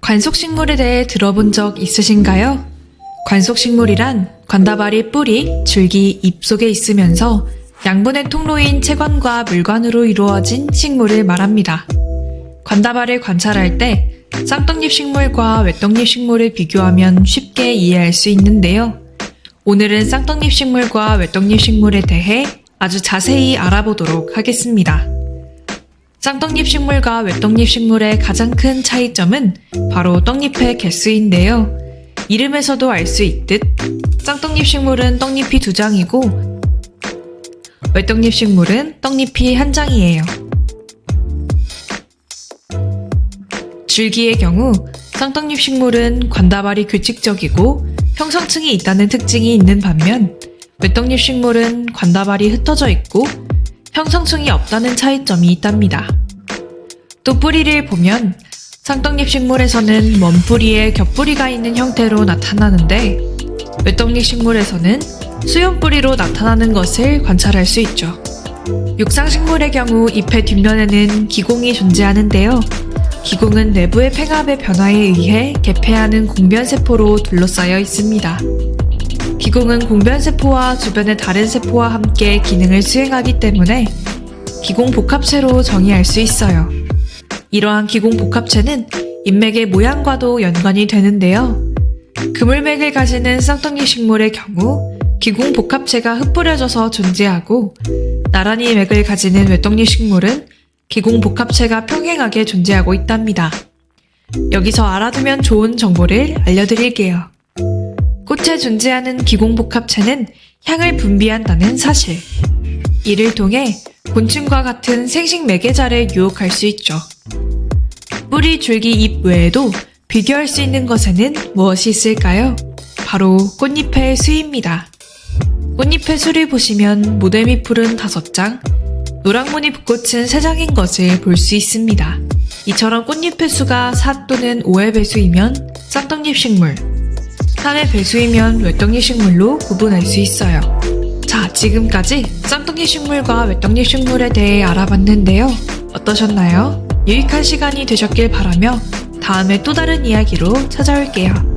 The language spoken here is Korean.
관속식물에 대해 들어본 적 있으신가요? 관속식물이란 관다발이 뿌리, 줄기, 잎 속에 있으면서 양분의 통로인 체관과 물관으로 이루어진 식물을 말합니다. 관다발을 관찰할 때 쌍떡잎 식물과 외떡잎 식물을 비교하면 쉽게 이해할 수 있는데요. 오늘은 쌍떡잎 식물과 외떡잎 식물에 대해 아주 자세히 알아보도록 하겠습니다. 쌍떡잎 식물과 외떡잎 식물의 가장 큰 차이점은 바로 떡잎의 개수인데요. 이름에서도 알 수 있듯 쌍떡잎 식물은 떡잎이 두 장이고 외떡잎 식물은 떡잎이 한 장이에요. 줄기의 경우 쌍떡잎 식물은 관다발이 규칙적이고 평성층이 있다는 특징이 있는 반면 외떡잎 식물은 관다발이 흩어져 있고 형성층이 없다는 차이점이 있답니다. 또 뿌리를 보면 쌍떡잎 식물에서는 먼 뿌리에 겹뿌리가 있는 형태로 나타나는데 외떡잎 식물에서는 수연 뿌리로 나타나는 것을 관찰할 수 있죠. 육상식물의 경우 잎의 뒷면에는 기공이 존재하는데요. 기공은 내부의 팽합의 변화에 의해 개폐하는 공변세포로 둘러싸여 있습니다. 기공은 공변세포와 주변의 다른 세포와 함께 기능을 수행하기 때문에 기공 복합체로 정의할 수 있어요. 이러한 기공 복합체는 인맥의 모양과도 연관이 되는데요. 그물맥을 가지는 쌍떡잎 식물의 경우 기공 복합체가 흩뿌려져서 존재하고 나란히 맥을 가지는 외떡잎 식물은 기공 복합체가 평행하게 존재하고 있답니다. 여기서 알아두면 좋은 정보를 알려드릴게요. 꽃에 존재하는 기공 복합체는 향을 분비한다는 사실. 이를 통해 곤충과 같은 생식 매개자를 유혹할 수 있죠. 뿌리, 줄기, 잎 외에도 비교할 수 있는 것에는 무엇이 있을까요? 바로 꽃잎의 수입니다. 꽃잎의 수를 보시면 모델미 풀은 5장, 노랑무늬 붓꽃은 3장인 것을 볼 수 있습니다. 이처럼 꽃잎의 수가 4 또는 5의 배수이면 쌍떡잎 식물, 3의 배수이면 외떡잎 식물로 구분할 수 있어요. 자, 지금까지 쌍떡잎 식물과 외떡잎 식물에 대해 알아봤는데요. 어떠셨나요? 유익한 시간이 되셨길 바라며 다음에 또 다른 이야기로 찾아올게요.